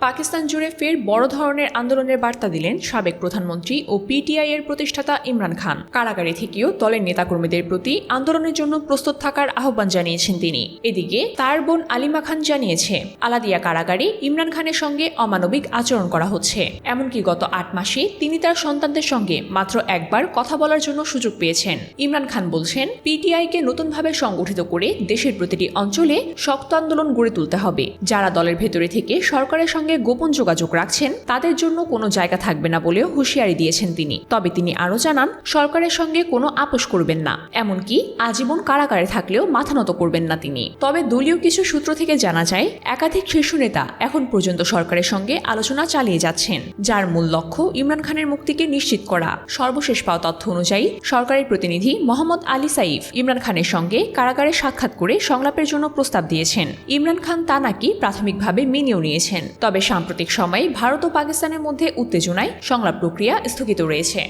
পাকিস্তান জুড়ে ফের বড় ধরনের আন্দোলনের বার্তা দিলেন সাবেক প্রধানমন্ত্রী ও পিটিআই এর প্রতিষ্ঠাতা ইমরান খান। কারাগারে থেকেও দলের নেতাকর্মীদের প্রতি আন্দোলনের জন্য প্রস্তুত থাকার আহ্বান জানিয়েছেন তিনি। এদিকে তার বোন আলিমা খান জানিয়েছে, আলাদিয়া কারাগারে ইমরান খানের সঙ্গে অমানবিক আচরণ করা হচ্ছে। এমনকি গত আট মাসে তিনি তার সন্তানদের সঙ্গে মাত্র একবার কথা বলার জন্য সুযোগ পেয়েছেন। ইমরান খান বলছেন পিটিআইকে নতুনভাবে সংগঠিত করে দেশের প্রতিটি অঞ্চলে শক্ত আন্দোলন গড়ে তুলতে হবে, যারা দলের ভেতরে থেকে সরকারের সঙ্গে গোপন যোগাযোগ রাখছেন, তাদের জন্য কোনো জায়গা থাকবে না বলেও হুঁশিয়ারি দিয়েছেন তিনি। তবে তিনি আরও জানান, সরকারের সঙ্গে কোনো আপোষ করবেন না। এমনকি আজীবন কারাগারে থাকলেও মাথা নত করবেন না তিনি। তবে দলীয় কিছু সূত্র থেকে জানা যায়, একাধিক শীর্ষ নেতা এখন পর্যন্ত সরকারের সঙ্গে আলোচনা চালিয়ে যাচ্ছেন, যার মূল লক্ষ্য ইমরান খানের মুক্তিকে নিশ্চিত করা। সর্বশেষ পাওয়া তথ্য অনুযায়ী, সরকারের প্রতিনিধি মোহাম্মদ আলী সাইফ ইমরান খানের সঙ্গে কারাগারে সাক্ষাৎ করে সংলাপের জন্য প্রস্তাব দিয়েছেন। ইমরান খান তা নাকি প্রাথমিকভাবে মেনেও নিয়েছেন। তবে সাম্প্রতিক সময়ে ভারত ও পাকিস্তানের মধ্যে উত্তেজনায় সংলাপ প্রক্রিয়া স্থগিত রয়েছে।